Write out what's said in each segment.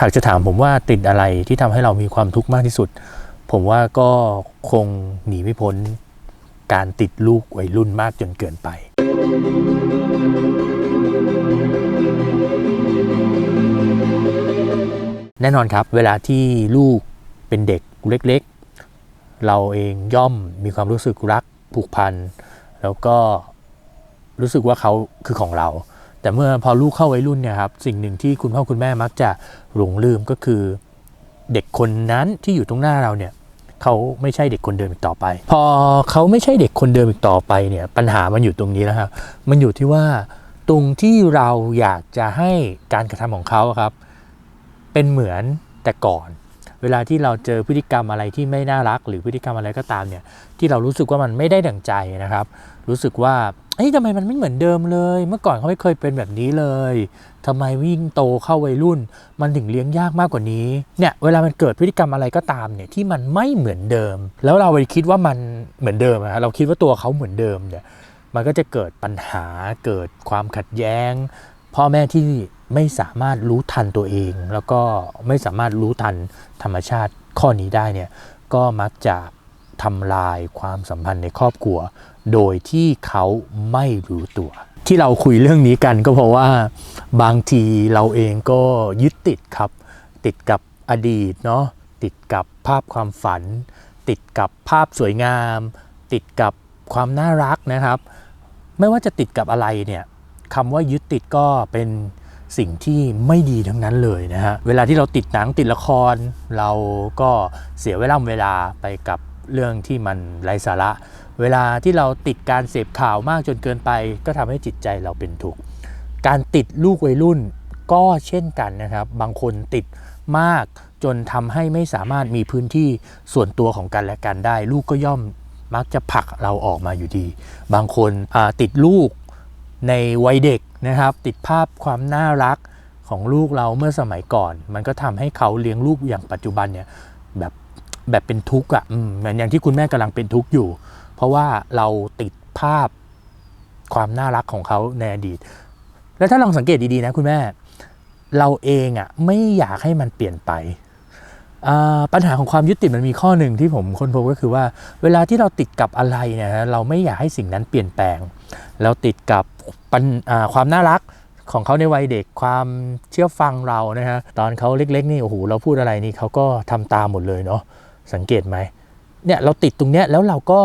หากจะถามผมว่าติดอะไรที่ทำให้เรามีความทุกข์มากที่สุด ผมว่าก็คงหนีไม่พ้นการติดลูกวัยรุ่นมากจนเกินไป แน่นอนครับ เวลาที่ลูกเป็นเด็กเล็ก ๆ เราเองย่อมมีความรู้สึกรักผูกพัน แล้วก็รู้สึกว่าเขาคือของเรา แต่เมื่อพอลูกเข้าวัยรุ่นเนี่ยครับสิ่งหนึ่งที่คุณพ่อคุณแม่มักจะหลงลืมก็คือ เด็กคนนั้นที่อยู่ตรงหน้าเราเนี่ยเขาไม่ใช่เด็กคนเดิมอีกต่อไป พอเขาไม่ใช่เด็กคนเดิมอีกต่อไปเนี่ยปัญหามันอยู่ตรงนี้แล้วครับมันอยู่ที่ว่าตรงที่เราอยากจะให้การกระทำของเขาครับ เป็นเหมือนแต่ก่อน เวลาที่เราเจอพฤติกรรมอะไรที่ไม่น่ารัก หรือพฤติกรรมอะไรก็ตามเนี่ยที่เรารู้สึกว่ามันไม่ได้ดั่งใจนะครับ รู้สึกว่า เอ้ยทำไมมันไม่เหมือนเดิมเลย เมื่อก่อนเขาไม่เคยเป็นแบบนี้เลยทำไมวิ่งโตเข้าวัยรุ่น มันถึงเลี้ยงยากมากกว่านี้ เนี่ย เวลามันเกิดพฤติกรรมอะไรก็ตามเนี่ยที่มันไม่เหมือนเดิม แล้วเราไปคิดว่ามันเหมือนเดิมอะเราคิดว่าตัวเขาเหมือนเดิมเนี่ย มันก็จะเกิดปัญหา เกิดความขัดแย้ง พ่อแม่ที่ไม่สามารถรู้ทันตัวเอง แล้วก็ไม่สามารถรู้ทันธรรมชาติข้อนี้ได้เนี่ย ก็มักจะทำลายความสัมพันธ์ในครอบครัว โดยที่เขาไม่รู้ตัว ที่เราคุยเรื่องนี้กันก็เพราะว่าบางทีเราเองก็ยึดติดครับ ติดกับอดีตเนาะติดกับภาพความฝัน ติดกับภาพสวยงาม ติดกับความน่ารักนะครับ ไม่ว่าจะติดกับอะไรเนี่ยคำว่ายึดติดก็เป็นสิ่งที่ไม่ดีทั้งนั้นเลยนะฮะ เวลาที่เราติดหนังติดละคร เราก็เสียเวลาเวลาไปกับ เรื่องที่มันไร้สาระ เวลาที่เราติดการเสพข่าวมากจนเกินไป ก็ทำให้จิตใจเราเป็นทุกข์การติดลูกวัยรุ่นก็เช่นกันนะครับ บางคนติดมากจนทำให้ไม่สามารถมีพื้นที่ส่วนตัวของกันและกันได้ ลูกก็ย่อมมักจะผลักเราออกมาอยู่ดี บางคนติดลูกในวัยเด็กนะครับ ติดภาพความน่ารักของลูกเราเมื่อสมัยก่อน มันก็ทำให้เขาเลี้ยงลูกอย่างปัจจุบันเนี่ยแบบ แบบเป็นทุกข์อะเหมือนอย่างที่คุณแม่กำลังเป็นทุกข์อยู่ เพราะว่าเราติดภาพความน่ารักของเขาในอดีต แล้วถ้าลองสังเกตดีๆนะคุณแม่ เราเองอะไม่อยากให้มันเปลี่ยนไปปัญหาของความยึดติดมันมีข้อหนึ่งที่ผมค้นพบก็คือว่า เวลาที่เราติดกับอะไรเนี่ยนะเราไม่อยากให้สิ่งนั้นเปลี่ยนแปลง เราติดกับความน่ารักของเขาในวัยเด็กความเชื่อฟังเรานะฮะตอนเขาเล็กๆนี่โอ้โหเราพูดอะไรนี่เขาก็ทำตามหมดเลยเนาะ สังเกตไหมเนี่ยเราติดตรงเนี้ยแล้วเราก็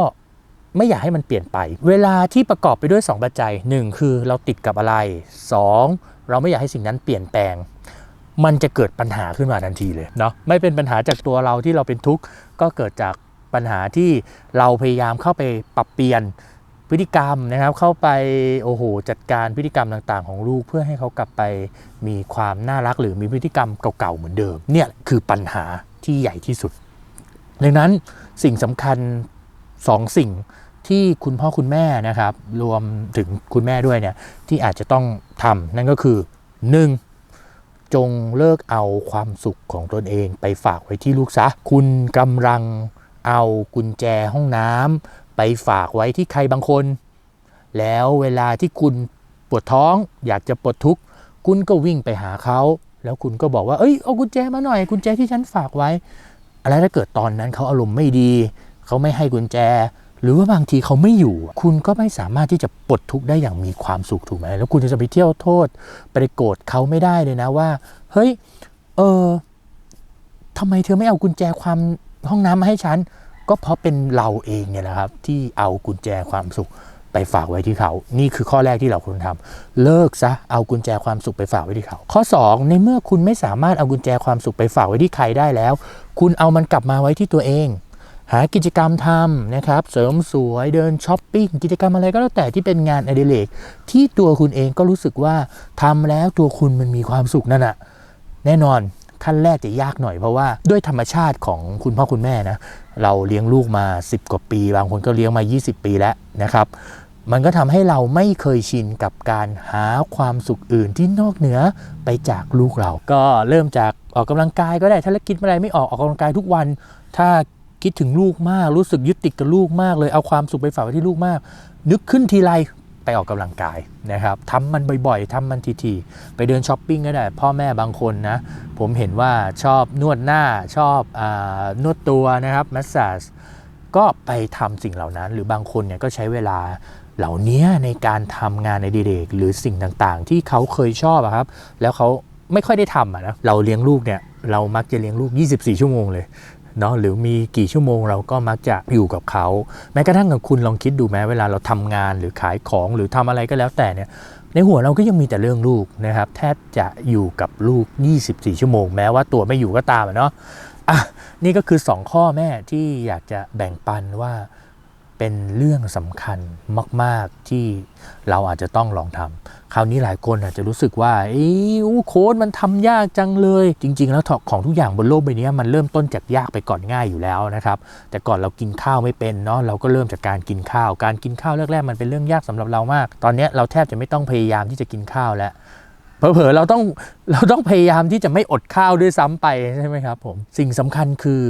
ไม่อยากให้มันเปลี่ยนไป เวลาที่ประกอบไปด้วย 2 ปัจจัย 1 คือเราติดกับอะไร 2 เราไม่อยากให้สิ่งนั้นเปลี่ยนแปลง มันจะเกิดปัญหาขึ้นมาทันทีเลยเนาะไม่เป็นปัญหาจากตัวเราที่เราเป็นทุกข์ก็เกิดจากปัญหาที่เราพยายามเข้าไปปรับเปลี่ยนพฤติกรรมนะครับเข้าไปโอ้โหจัดการพฤติกรรมต่างๆ ของลูกเพื่อให้เขากลับไปมีความน่ารักหรือมีพฤติกรรมเก่าๆเหมือนเดิมเนี่ยคือปัญหาที่ใหญ่ที่สุด ดังนั้นสิ่งสำคัญสองสิ่งที่คุณพ่อคุณแม่นะครับ รวมถึงคุณแม่ด้วยเนี่ยที่อาจจะต้องทำนั่นก็คือ 1. จงเลิกเอาความสุขของตนเองไปฝากไว้ที่ลูกซะ คุณกำลังเอากุญแจห้องน้ำไปฝากไว้ที่ใครบางคน แล้วเวลาที่คุณปวดท้องอยากจะปลดทุกข์คุณก็วิ่งไปหาเขา แล้วคุณก็บอกว่า เอ้ยเอากุญแจมาหน่อยกุญแจที่ฉันฝากไว้ อะไรถ้าเกิดตอนนั้นเขาอารมณ์ไม่ดี เขาไม่ให้กุญแจ หรือว่าบางทีเขาไม่อยู่ คุณก็ไม่สามารถที่จะปลดทุกข์ได้อย่างมีความสุขถูกไหมแล้วคุณจะไปเที่ยวโทษไปโกรธเขาไม่ได้เลยนะว่า เฮ้ย เออทำไมเธอไม่เอากุญแจความห้องน้ำมาให้ฉันก็เพราะเป็นเราเองเนี่ยแหละครับ ที่เอากุญแจความสุข ไปฝากไว้ที่เขา นี่คือข้อแรกที่เราควรทำเลิกซะ เอากุญแจความสุขไปฝากไว้ที่เขา ข้อ 2 ในเมื่อคุณไม่สามารถเอากุญแจความสุขไปฝากไว้ที่ใครได้แล้ว คุณเอามันกลับมาไว้ที่ตัวเอง หากิจกรรมทำนะครับ เสริมสวย เดินช้อปปิ้ง กิจกรรมอะไรก็แล้วแต่ที่เป็นงานอดิเรกที่ตัวคุณเองก็รู้สึกว่าทำแล้วตัวคุณมันมีความสุขนั่นแหะแน่นอนขั้นแรกจะยากหน่อยเพราะว่าด้วยธรรมชาติของคุณพ่อคุณแม่นะเราเลี้ยงลูกมา 10 กว่าปี บางคนก็เลี้ยงมา 20 ปีแล้วนะครับ มันก็ทำให้เราไม่เคยชินกับการหาความสุขอื่นที่นอกเหนือไปจากลูกเรา ก็เริ่มจากออกกำลังกายก็ได้ถ้าคิดอะไรไม่ออกออกกำลังกายทุกวัน ถ้าคิดถึงลูกมาก รู้สึกยึดติดกับลูกมากเลยเอาความสุขไปฝากไว้ที่ลูกมาก นึกขึ้นทีไรไปออกกำลังกายนะครับทำมันบ่อยๆทำมันทีๆ ไปเดินช้อปปิ้งก็ได้ พ่อแม่บางคนนะ ผมเห็นว่าชอบนวดหน้าชอบอนวดตัวนะครับแมสซาจก็ไปทำสิ่งเหล่านั้น หรือบางคนเนี่ยก็ใช้เวลา เหล่านี้ในการทำงานในดีเรกหรือสิ่งต่างๆ ที่เขาเคยชอบครับ แล้วเขาไม่ค่อยได้ทำนะเราเลี้ยงลูกเนี่ยเรามักจะเลี้ยงลูก 24 ชั่วโมงเลยเนาะหรือมีกี่ชั่วโมงเราก็มักจะอยู่กับเขา แม้กระทั่งกับคุณลองคิดดูไหมเวลาเราทำงานหรือขายของหรือทำอะไรก็แล้วแต่เนี่ยในหัวเราก็ยังมีแต่เรื่องลูกนะครับแทบจะอยู่กับลูก 24 ชั่วโมง แม้ว่าตัวไม่อยู่ก็ตามเนาะอะนี่ก็คือ 2 ข้อแม่ที่อยากจะแบ่งปันว่า เป็นเรื่องสำคัญมาก ๆที่เราอาจจะต้องลองทำคราวนี้หลายคนอาจจะรู้สึกว่าเอ้ยอู้โค้ดมันทำยากจังเลย จริง ๆ แล้วของทุกอย่างบนโลกใบนี้มันเริ่มต้นจากยากไปก่อนง่ายอยู่แล้วนะครับ แต่ก่อนเรากินข้าวไม่เป็นเนาะเราก็เริ่มจากการกินข้าว การกินข้าวแรกๆมันเป็นเรื่องยากสำหรับเรามาก ตอนนี้เราแทบจะไม่ต้องพยายามที่จะกินข้าวแล้วเผลอๆเราต้องเราต้องพยายามที่จะไม่อดข้าวด้วยซ้ำไปใช่ไหมครับผมสิ่งสำคัญคือ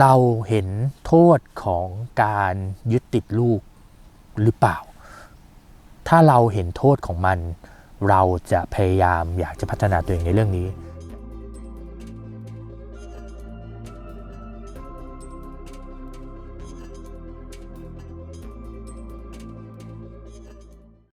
เราเห็นโทษของการยึดติดลูกหรือเปล่า ถ้าเราเห็นโทษของมัน เราจะพยายามอยากจะพัฒนาตัวเองในเรื่องนี้